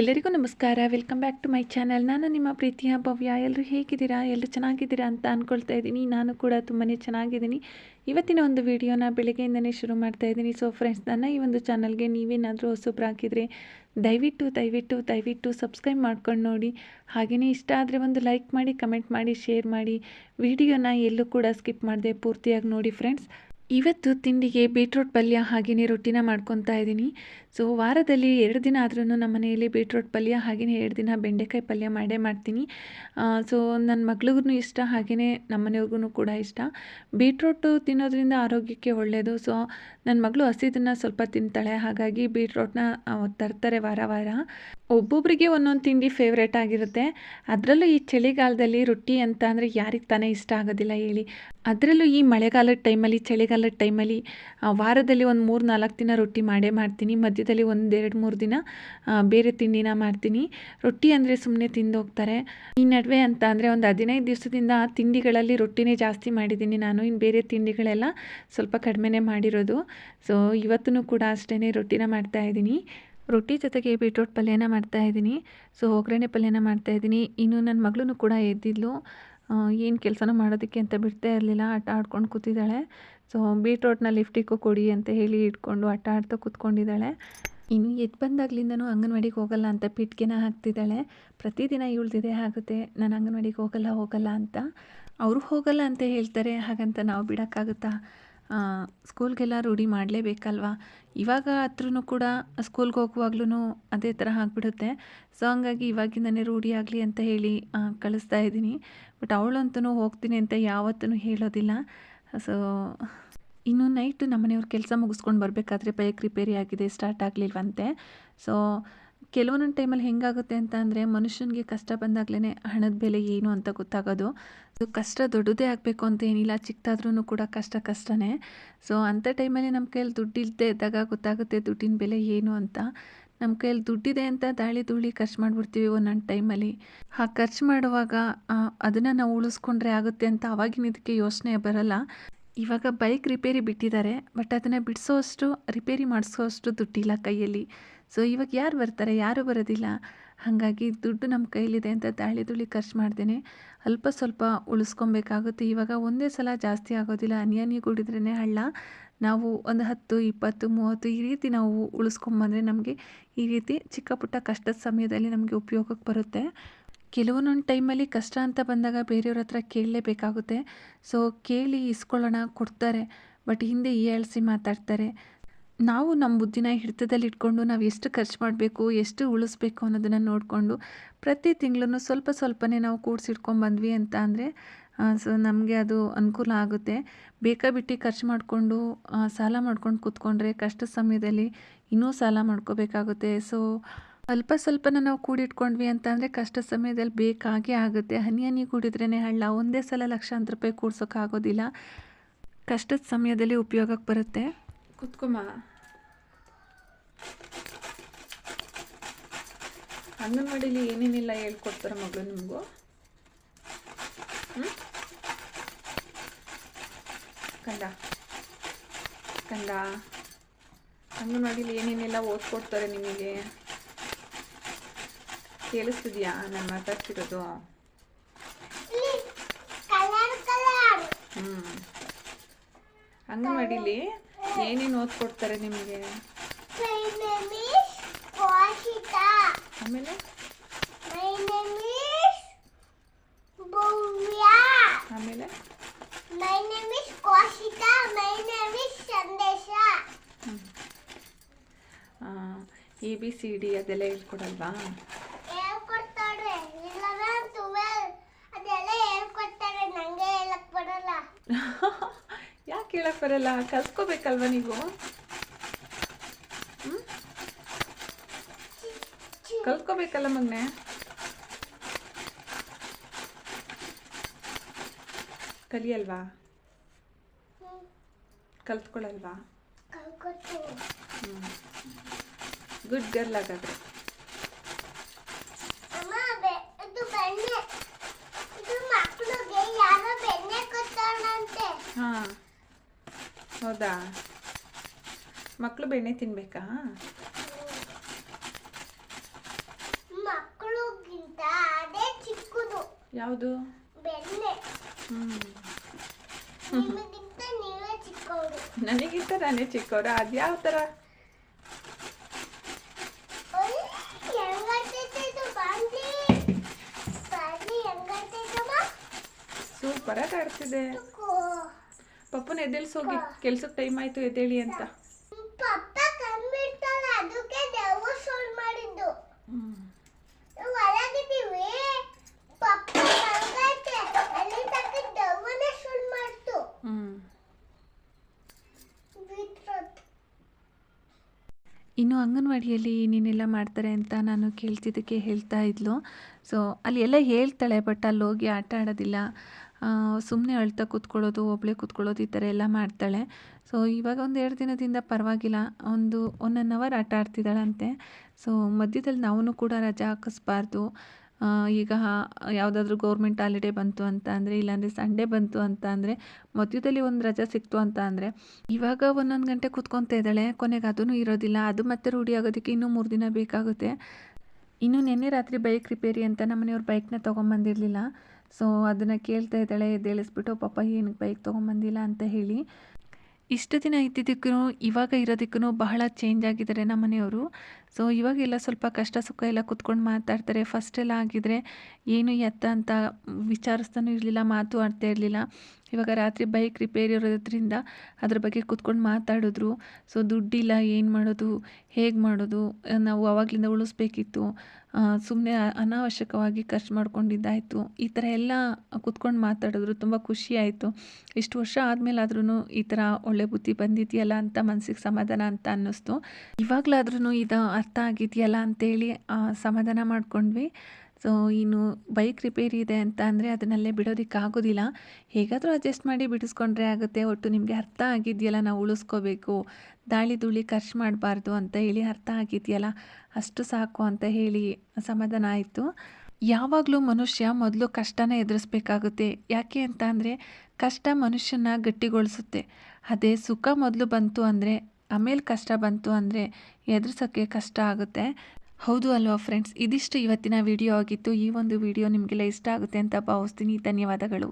ಎಲ್ಲರಿಗೂ ನಮಸ್ಕಾರ. Welcome back to my channel ನಾನು ನಿಮ್ಮ ಪ್ರೀತಿಯ ಭವ್ಯ. ಎಲ್ಲರೂ ಹೇಗಿದ್ದೀರಾ? ಎಲ್ಲರೂ ಚೆನ್ನಾಗಿದ್ದೀರಾ ಅಂತ ಅಂದ್ಕೊಳ್ತಾ ಇದ್ದೀನಿ. ನಾನು ಕೂಡ ತುಂಬಾ ಚೆನ್ನಾಗಿದ್ದೀನಿ. ಇವತ್ತಿನ ಒಂದು ವಿಡಿಯೋನ ಬೆಳಗ್ಗೆಯಿಂದನೇ ಶುರು ಮಾಡ್ತಾ ಇದ್ದೀನಿ. ಸೊ ಫ್ರೆಂಡ್ಸ್ ನನ್ನ ಈ ಒಂದು ಚಾನಲ್ಗೆ ನೀವೇನಾದರೂ ಹೊಸಬ್ರಾಕಿದರೆ ದಯವಿಟ್ಟು ದಯವಿಟ್ಟು ದಯವಿಟ್ಟು ಸಬ್ಸ್ಕ್ರೈಬ್ ಮಾಡ್ಕೊಂಡು ನೋಡಿ. ಹಾಗೆಯೇ ಇಷ್ಟ ಆದರೆ ಒಂದು ಲೈಕ್ ಮಾಡಿ ಕಮೆಂಟ್ ಮಾಡಿ ಶೇರ್ ಮಾಡಿ. ವಿಡಿಯೋನ ಎಲ್ಲೂ ಕೂಡ ಸ್ಕಿಪ್ ಮಾಡದೆ ಪೂರ್ತಿಯಾಗಿ ನೋಡಿ ಫ್ರೆಂಡ್ಸ್ ಇವತ್ತು ತಿಂಡಿಗೆ ಬೀಟ್ರೋಟ್ ಪಲ್ಯ ಹಾಗೆಯೇ ರೊಟ್ಟಿನ ಮಾಡ್ಕೊತಾ ಇದ್ದೀನಿ. ಸೊ ವಾರದಲ್ಲಿ ಎರಡು ದಿನ ಆದ್ರೂ ನಮ್ಮ ಮನೆಯಲ್ಲಿ ಬೀಟ್ರೋಟ್ ಪಲ್ಯ ಹಾಗೆಯೇ ಎರಡು ದಿನ ಬೆಂಡೆಕಾಯಿ ಪಲ್ಯ ಮಾಡೇ ಮಾಡ್ತೀನಿ. ಸೊ ನನ್ನ ಮಗಳಿಗೂ ಇಷ್ಟ ಹಾಗೆಯೇ ನಮ್ಮ ಮನೆಯವ್ರಿಗೂ ಕೂಡ ಇಷ್ಟ. ಬೀಟ್ರೋಟು ತಿನ್ನೋದ್ರಿಂದ ಆರೋಗ್ಯಕ್ಕೆ ಒಳ್ಳೆಯದು ಸೊ ನನ್ನ ಮಗಳು ಹಸಿದನ್ನು ಸ್ವಲ್ಪ ತಿಂತಾಳೆ, ಹಾಗಾಗಿ ಬೀಟ್ರೋಟ್ನ ತರ್ತಾರೆ ವಾರ ವಾರ. ಒಬ್ಬೊಬ್ಬರಿಗೆ ಒಂದೊಂದು ತಿಂಡಿ ಫೇವ್ರೇಟ್ ಆಗಿರುತ್ತೆ. ಅದರಲ್ಲೂ ಈ ಚಳಿಗಾಲದಲ್ಲಿ ರೊಟ್ಟಿ ಅಂತ ಅಂದರೆ ಯಾರಿಗೆ ತಾನೇ ಇಷ್ಟ ಆಗೋದಿಲ್ಲ ಹೇಳಿ. ಅದರಲ್ಲೂ ಈ ಮಳೆಗಾಲದ ಟೈಮಲ್ಲಿ ಚಳಿಗಾಲದ ಟೈಮಲ್ಲಿ ವಾರದಲ್ಲಿ ಒಂದು ಮೂರು ನಾಲ್ಕು ದಿನ ರೊಟ್ಟಿ ಮಾಡೇ ಮಾಡ್ತೀನಿ. ಮಧ್ಯದಲ್ಲಿ ಒಂದೆರಡು ಮೂರು ದಿನ ಬೇರೆ ತಿಂಡಿನ ಮಾಡ್ತೀನಿ. ರೊಟ್ಟಿ ಅಂದರೆ ಸುಮ್ಮನೆ ತಿಂದು ಹೋಗ್ತಾರೆ ಈ ನಡುವೆ ಅಂತ ಅಂದರೆ ಒಂದು ಹದಿನೈದು ದಿವಸದಿಂದ ತಿಂಡಿಗಳಲ್ಲಿ ರೊಟ್ಟಿನೇ ಜಾಸ್ತಿ ಮಾಡಿದ್ದೀನಿ ನಾನು. ಇನ್ನು ಬೇರೆ ತಿಂಡಿಗಳೆಲ್ಲ ಸ್ವಲ್ಪ ಕಡಿಮೆನೇ ಮಾಡಿರೋದು. ಸೊ ಇವತ್ತೂ ಕೂಡ ಅಷ್ಟೇ ರೊಟ್ಟಿನ ಮಾಡ್ತಾಯಿದ್ದೀನಿ ರೊಟ್ಟಿ ಜೊತೆಗೆ ಬೀಟ್ರೋಟ್ ಪಲ್ಯನ ಮಾಡ್ತಾಯಿದ್ದೀನಿ ಸೊ ಒಗ್ಗರಣೆ ಪಲ್ಯನ ಮಾಡ್ತಾಯಿದ್ದೀನಿ ಇನ್ನು ನನ್ನ ಮಗಳೂ ಕೂಡ ಎದ್ದಿದ್ಲು. ಏನು ಕೆಲಸನೂ ಮಾಡೋದಕ್ಕೆ ಅಂತ ಬಿಡ್ತಾ ಇರಲಿಲ್ಲ. ಆಟ ಆಡ್ಕೊಂಡು ಕೂತಿದ್ದಾಳೆ. ಸೊ ಬೀಟ್ರೋಟ್ನ ಲಿಫ್ಟಿಗೂ ಕೊಡಿ ಅಂತ ಹೇಳಿ ಇಟ್ಕೊಂಡು ಆಟ ಆಡ್ತಾ ಕೂತ್ಕೊಂಡಿದ್ದಾಳೆ. ಇನ್ನು ಎದ್ದು ಬಂದಾಗ್ಲಿಂದನೂ ಅಂಗನವಾಡಿಗೆ ಹೋಗಲ್ಲ ಅಂತ ಪಿಟ್ಗೆನ ಹಾಕ್ತಿದ್ದಾಳೆ. ಪ್ರತಿದಿನ ಇವಳ್ದಿದೆ ಆಗುತ್ತೆ ನಾನು ಅಂಗನವಾಡಿಗೆ ಹೋಗಲ್ಲ ಹೋಗಲ್ಲ ಅಂತ. ಅವರು ಹೋಗಲ್ಲ ಅಂತ ಹೇಳ್ತಾರೆ, ಹಾಗಂತ ನಾವು ಬಿಡೋಕ್ಕಾಗುತ್ತಾ? ಸ್ಕೂಲ್ಗೆಲ್ಲ ರೂಢಿ ಮಾಡಲೇಬೇಕಲ್ವಾ? ಇವಾಗ ಹತ್ರೂ ಕೂಡ ಸ್ಕೂಲ್ಗೆ ಹೋಗುವಾಗ್ಲೂ ಅದೇ ಥರ ಆಗಿಬಿಡುತ್ತೆ. ಸೊ ಹಂಗಾಗಿ ಇವಾಗಿಂದನೇ ರೂಢಿ ಆಗಲಿ ಅಂತ ಹೇಳಿ ಕಳಿಸ್ತಾ ಇದ್ದೀನಿ. ಬಟ್ ಅವಳಂತೂ ಹೋಗ್ತೀನಿ ಅಂತ ಯಾವತ್ತೂ ಹೇಳೋದಿಲ್ಲ. ಸೊ ಇನ್ನು ನೈಟು ನಮ್ಮನೆಯವ್ರು ಕೆಲಸ ಮುಗಿಸ್ಕೊಂಡು ಬರಬೇಕಾದ್ರೆ ಬೈಕ್ ರಿಪೇರಿ ಆಗಿದೆ ಸ್ಟಾರ್ಟ್ ಆಗಲಿಲ್ವಂತೆ. ಸೊ ಕೆಲವೊಂದೊಂದು ಟೈಮಲ್ಲಿ ಹೆಂಗಾಗುತ್ತೆ ಅಂತ ಅಂದರೆ ಮನುಷ್ಯನಿಗೆ ಕಷ್ಟ ಬಂದಾಗಲೇ ಹಣದ ಬೆಲೆ ಏನು ಅಂತ ಗೊತ್ತಾಗೋದು. ಸೊ ಕಷ್ಟ ದೊಡ್ಡದೇ ಆಗಬೇಕು ಅಂತ ಏನಿಲ್ಲ ಚಿಕ್ಕದಾದ್ರೂ ಕೂಡ ಕಷ್ಟ ಕಷ್ಟನೇ. ಸೊ ಅಂಥ ಟೈಮಲ್ಲಿ ನಮ್ಮ ಕೈಯಲ್ಲಿ ದುಡ್ಡು ಇಲ್ಲದೆ ಇದ್ದಾಗ ಗೊತ್ತಾಗುತ್ತೆ ದುಡ್ಡಿನ ಬೆಲೆ ಏನು ಅಂತ. ನಮ್ಮ ಕೈಯಲ್ಲಿ ದುಡ್ಡಿದೆ ಅಂತ ದಾಳಿ ಧೂಳಿ ಖರ್ಚು ಮಾಡಿಬಿಡ್ತೀವಿ ಒಂದೊಂದು ಟೈಮಲ್ಲಿ. ಆ ಖರ್ಚು ಮಾಡುವಾಗ ಅದನ್ನು ನಾವು ಉಳಿಸ್ಕೊಂಡ್ರೆ ಆಗುತ್ತೆ ಅಂತ ಅವಾಗಿನ ಇದಕ್ಕೆ ಯೋಚನೆ ಬರಲ್ಲ. ಇವಾಗ ಬೈಕ್ ರಿಪೇರಿ ಬಿಟ್ಟಿದ್ದಾರೆ ಬಟ್ ಅದನ್ನು ಬಿಡಿಸೋಷ್ಟು ರಿಪೇರಿ ಮಾಡಿಸೋ ಅಷ್ಟು ದುಡ್ಡಿಲ್ಲ ಕೈಯಲ್ಲಿ. ಸೊ ಇವಾಗ ಯಾರು ಬರ್ತಾರೆ, ಯಾರೂ ಬರೋದಿಲ್ಲ. ಹಾಗಾಗಿ ದುಡ್ಡು ನಮ್ಮ ಕೈಲಿದೆ ಅಂತ ದಾಳಿ ದುಳಿ ಖರ್ಚು ಮಾಡ್ದೇನೆ. ಅಲ್ಪ ಸ್ವಲ್ಪ ಉಳಿಸ್ಕೊಬೇಕಾಗುತ್ತೆ. ಇವಾಗ ಒಂದೇ ಸಲ ಜಾಸ್ತಿ ಆಗೋದಿಲ್ಲ. ಅನ್ಯಾನಿ ಕೂಡಿದ್ರೇ ಹಳ್ಳ. ನಾವು ಒಂದು ಹತ್ತು, ಇಪ್ಪತ್ತು, ಮೂವತ್ತು ಈ ರೀತಿ ನಾವು ಉಳಿಸ್ಕೊಂಬಂದರೆ ನಮಗೆ ಈ ರೀತಿ ಚಿಕ್ಕ ಪುಟ್ಟ ಕಷ್ಟದ ಸಮಯದಲ್ಲಿ ನಮಗೆ ಉಪಯೋಗಕ್ಕೆ ಬರುತ್ತೆ. ಕೆಲವೊಂದೊಂದು ಟೈಮಲ್ಲಿ ಕಷ್ಟ ಅಂತ ಬಂದಾಗ ಬೇರೆಯವ್ರ ಹತ್ರ ಕೇಳಲೇಬೇಕಾಗುತ್ತೆ. ಸೊ ಕೇಳಿ ಇಸ್ಕೊಳ್ಳೋಣ ಕೊಡ್ತಾರೆ. ಬಟ್ ಹಿಂದೆ ಏಳಿಸಿ ಮಾತಾಡ್ತಾರೆ. ನಾವು ನಮ್ಮ ಬುದ್ಧಿನ ಹಿಡಿತದಲ್ಲಿ ಇಟ್ಕೊಂಡು ನಾವು ಎಷ್ಟು ಖರ್ಚು ಮಾಡಬೇಕು, ಎಷ್ಟು ಉಳಿಸ್ಬೇಕು ಅನ್ನೋದನ್ನು ನೋಡಿಕೊಂಡು ಪ್ರತಿ ತಿಂಗಳೂ ಸ್ವಲ್ಪ ಸ್ವಲ್ಪನೇ ನಾವು ಕೂಡಿಸಿಟ್ಕೊಂಬಂದ್ವಿ ಅಂತ ಅಂದರೆ ಸೊ ನಮಗೆ ಅದು ಅನುಕೂಲ ಆಗುತ್ತೆ. ಬೇಕಾಬಿಟ್ಟು ಖರ್ಚು ಮಾಡಿಕೊಂಡು ಸಾಲ ಮಾಡ್ಕೊಂಡು ಕೂತ್ಕೊಂಡ್ರೆ ಕಷ್ಟದ ಸಮಯದಲ್ಲಿ ಇನ್ನೂ ಸಾಲ ಮಾಡ್ಕೋಬೇಕಾಗುತ್ತೆ. ಸೊ ಅಲ್ಪ ಸ್ವಲ್ಪನ ನಾವು ಕೂಡಿಟ್ಕೊಂಡ್ವಿ ಅಂತ ಅಂದರೆ ಕಷ್ಟ ಸಮಯದಲ್ಲಿ ಬೇಕಾಗೇ ಆಗುತ್ತೆ. ಹನಿ ಹನಿ ಕೂಡಿದ್ರೇ ಹಳ್ಳ, ಒಂದೇ ಸಲ ಲಕ್ಷಾಂತರ ರೂಪಾಯಿ ಕೂಡ್ಸೋಕ್ಕಾಗೋದಿಲ್ಲ ಕಷ್ಟದ ಸಮಯದಲ್ಲಿ ಉಪಯೋಗಕ್ಕೆ ಬರುತ್ತೆ. ಕುತ್ಕೊಮ್ಮ ಅಂಗನವಾಡಿಲಿ ಏನೇನಿಲ್ಲ ಹೇಳ್ಕೊಡ್ತಾರೆ ಮಗಳು ನಿಮಗೂ? ಕಂದ. ಕಂದ. ಅಂಗನವಾಡಿಲಿ ಏನೇನೆಲ್ಲ ಓದ್ಕೊಡ್ತಾರೆ ನಿಮಗೆ? ಕೇಳಿಸ್ತಿದ್ಯಾ ನಾನು ಮಾತಾಡ್ತಿರೋದು? ಹ್ಞೂ ಅಂಗನವಾಡಿಲಿ ಏನೇನು ಓದ್ಕೊಡ್ತಾರೆ ನಿಮಗೆ? ಆಮೇಲೆ ಆಮೇಲೆ My name is Koshika. My name is Sandesha. A B C D ಅದೆಲ್ಲ ಹೇಳ್ಕೊಡಲ್ವಾ ಹೇಳ್ಕೊಡ್ತಾರೆ ಇಲ್ಲವೇ ಟ್ವೆಲ್ ಅದೆಲ್ಲ ಹೇಳ್ಕೊಡ್ತಾರೆ ನಂಗೆ ಹೇಳಕ್ ಬರಲ್ಲ ಯಾಕೆ ಹೇಳಕ್ ಬರಲ್ಲ ಕಲ್ತ್ಕೋಬೇಕಲ್ವ ನೀವು ಹ್ಞೂ ಕಲ್ತ್ಕೋಬೇಕಲ್ಲ ಮಗ್ನೆ? ಕಲಿಯಲ್ವಾ? ಕಲ್ತ್ಕೊಳ್ಳಲ್ವಾ ಗುಡ್ ಗರ್ಲ್ ಹಾಗಾದ್ರೆ. ಹಾಂ. ಹೌದಾ? ಮಕ್ಕಳು ಬೆಣ್ಣೆ ತಿನ್ಬೇಕಾ? ಯಾವುದು? ಬೆಣ್ಣೆ. ಹ್ಞೂ ನಿಮಗಿಂತ ನೀವೇ ಚಿಕ್ಕವರು ನನಗಿಂತ ನಾನೇ ಚಿಕ್ಕವರು ಅದು ಯಾವ ಥರ ಸೂಪರಾಗಿ ಆಡ್ತಿದೆ. ಪಪ್ಪನ ಎದ್ದೇಳ್ಸೋಗಿ ಕೆಲ್ಸಕ್ಕೆ ಟೈಮ್ ಆಯಿತು ಎದ್ದೇಳಿ ಅಂತ. ಇನ್ನು ಅಂಗನವಾಡಿಯಲ್ಲಿ ಏನೇನೆಲ್ಲ ಮಾಡ್ತಾರೆ ಅಂತ ನಾನು ಕೇಳ್ತಿದ್ದಕ್ಕೆ ಹೇಳ್ತಾ ಇದ್ಲು. ಸೊ ಅಲ್ಲಿ ಎಲ್ಲ ಹೇಳ್ತಾಳೆ ಬಟ್ ಅಲ್ಲಿ ಹೋಗಿ ಆಟ ಆಡೋದಿಲ್ಲ. ಸುಮ್ಮನೆ ಅಳ್ತಾ ಕೂತ್ಕೊಳ್ಳೋದು ಒಬ್ಬಳೇ ಕೂತ್ಕೊಳ್ಳೋದು ಈ ಥರ ಎಲ್ಲ ಮಾಡ್ತಾಳೆ. ಸೊ ಇವಾಗ ಒಂದು ಎರಡು ದಿನದಿಂದ ಪರವಾಗಿಲ್ಲ. ಒಂದು ಒನ್ ಅನ್ ಅವರ್ ಆಟ ಆಡ್ತಿದ್ದಾಳಂತೆ. ಸೊ ಮಧ್ಯದಲ್ಲಿ ನಾವು ಕೂಡ ರಜಾ ಹಾಕಿಸ್ಬಾರ್ದು. ಈಗ ಯಾವುದಾದ್ರೂ ಗೌರ್ಮೆಂಟ್ ಹಾಲಿಡೇ ಬಂತು ಅಂತ ಅಂದರೆ, ಇಲ್ಲಾಂದರೆ ಸಂಡೇ ಬಂತು ಅಂತ ಅಂದರೆ, ಮಧ್ಯದಲ್ಲಿ ಒಂದು ರಜಾ ಸಿಕ್ತು ಅಂತ ಅಂದರೆ, ಇವಾಗ ಒಂದೊಂದು ಗಂಟೆ ಕೂತ್ಕೊತಾ ಇದ್ದಾಳೆ, ಕೊನೆಗೆ ಅದೂ ಇರೋದಿಲ್ಲ, ಅದು ಮತ್ತೆ ರೂಢಿ ಆಗೋದಕ್ಕೆ ಇನ್ನೂ ಮೂರು ದಿನ ಬೇಕಾಗುತ್ತೆ. ಇನ್ನು ನಿನ್ನೆ ರಾತ್ರಿ ಬೈಕ್ ರಿಪೇರಿ ಅಂತ ನಮ್ಮ ಮನೆಯವ್ರು ಬೈಕ್ನ ತೊಗೊಂಬಂದಿರಲಿಲ್ಲ. ಸೊ ಅದನ್ನು ಕೇಳ್ತಾ ಇದ್ದಾಳೆ, ಎದ್ದೇಳಿಸ್ಬಿಟ್ಟು, ಪಾಪ, ಏನಕ್ಕೆ ಬೈಕ್ ತೊಗೊಂಬಂದಿಲ್ಲ? ಅಂತ ಹೇಳಿ. ಇಷ್ಟು ದಿನ ಇದ್ದಿದ್ದಕ್ಕೂ, ಇವಾಗ ಇರೋದಕ್ಕೂ ಬಹಳ ಚೇಂಜ್ ಆಗಿದ್ದಾರೆ ನಮ್ಮ ಮನೆಯವರು ಸೊ, ಇವಾಗೆಲ್ಲ ಸ್ವಲ್ಪ ಕಷ್ಟ ಸುಖ ಎಲ್ಲ ಕುತ್ಕೊಂಡು ಮಾತಾಡ್ತಾರೆ. ಫಸ್ಟೆಲ್ಲ ಆಗಿದ್ರೆ ಏನು ಎತ್ತ ಅಂತ ವಿಚಾರಿಸ್ತಾನೂ ಇರಲಿಲ್ಲ ಮಾತು ಆಡ್ತಾ ಇರಲಿಲ್ಲ. ಇವಾಗ ರಾತ್ರಿ ಬೈಕ್ ರಿಪೇರಿ ಇರೋದ್ರಿಂದ ಅದ್ರ ಬಗ್ಗೆ ಕುತ್ಕೊಂಡು ಮಾತಾಡಿದ್ರು. ಸೊ ದುಡ್ಡಿಲ್ಲ, ಏನು ಮಾಡೋದು, ಹೇಗೆ ಮಾಡೋದು, ನಾವು ಅವಾಗಲಿಂದ ಉಳಿಸ್ಬೇಕಿತ್ತು. ಸುಮ್ಮನೆ ಅನಾವಶ್ಯಕವಾಗಿ ಖರ್ಚು ಮಾಡ್ಕೊಂಡಿದ್ದಾಯಿತು. ಈ ಥರ ಎಲ್ಲ ಕುತ್ಕೊಂಡು ಮಾತಾಡಿದ್ರು. ತುಂಬ ಖುಷಿ ಆಯಿತು. ಇಷ್ಟು ವರ್ಷ ಆದಮೇಲಾದ್ರೂ ಈ ಥರ ಒಳ್ಳೆ ಬುದ್ಧಿ ಬಂದಿದೆಯಲ್ಲ ಅಂತ ಮನಸ್ಸಿಗೆ ಸಮಾಧಾನ ಅಂತ ಅನ್ನಿಸ್ತು. ಇವಾಗಲಾದ್ರೂ ಇದು ಅರ್ಥ ಆಗಿದೆಯಲ್ಲ ಅಂತೇಳಿ ಸಮಾಧಾನ ಮಾಡಿಕೊಂಡ್ವಿ. ಸೊ ಇನ್ನು ಬೈಕ್ ರಿಪೇರಿ ಇದೆ ಅಂತ ಅಂದರೆ ಅದನ್ನಲ್ಲೇ ಬಿಡೋದಕ್ಕಾಗೋದಿಲ್ಲ. ಹೇಗಾದರೂ ಅಡ್ಜಸ್ಟ್ ಮಾಡಿ ಬಿಡಿಸ್ಕೊಂಡ್ರೆ ಆಗುತ್ತೆ. ಒಟ್ಟು ನಿಮಗೆ ಅರ್ಥ ಆಗಿದೆಯಲ್ಲ, ನಾವು ಉಳಿಸ್ಕೋಬೇಕು. ದಾಳಿ ಧೂಳಿ ಖರ್ಚು ಮಾಡಬಾರ್ದು ಅಂತ ಹೇಳಿ ಅರ್ಥ ಆಗಿದೆಯಲ್ಲ, ಅಷ್ಟು ಸಾಕು ಅಂತ ಹೇಳಿ ಸಮಾಧಾನ ಆಯಿತು. ಯಾವಾಗಲೂ ಮನುಷ್ಯ ಮೊದಲು ಕಷ್ಟನ ಎದುರಿಸ್ಬೇಕಾಗುತ್ತೆ. ಯಾಕೆ ಅಂತ ಅಂದರೆ ಕಷ್ಟ ಮನುಷ್ಯನ ಗಟ್ಟಿಗೊಳಿಸುತ್ತೆ. ಅದೇ ಸುಖ ಮೊದಲು ಬಂತು ಅಂದರೆ ಆಮೇಲೆ ಕಷ್ಟ ಬಂತು ಅಂದರೆ ಎದುರಿಸೋಕ್ಕೆ ಕಷ್ಟ ಆಗುತ್ತೆ. ಹೌದು ಅಲ್ವಾ ಫ್ರೆಂಡ್ಸ್ ಇದಿಷ್ಟು ಇವತ್ತಿನ ವಿಡಿಯೋ ಆಗಿತ್ತು. ಈ ಒಂದು ವಿಡಿಯೋ ನಿಮಗೆಲ್ಲ ಇಷ್ಟ ಆಗುತ್ತೆ ಅಂತ ಭಾವಿಸ್ತೀನಿ. ಧನ್ಯವಾದಗಳು.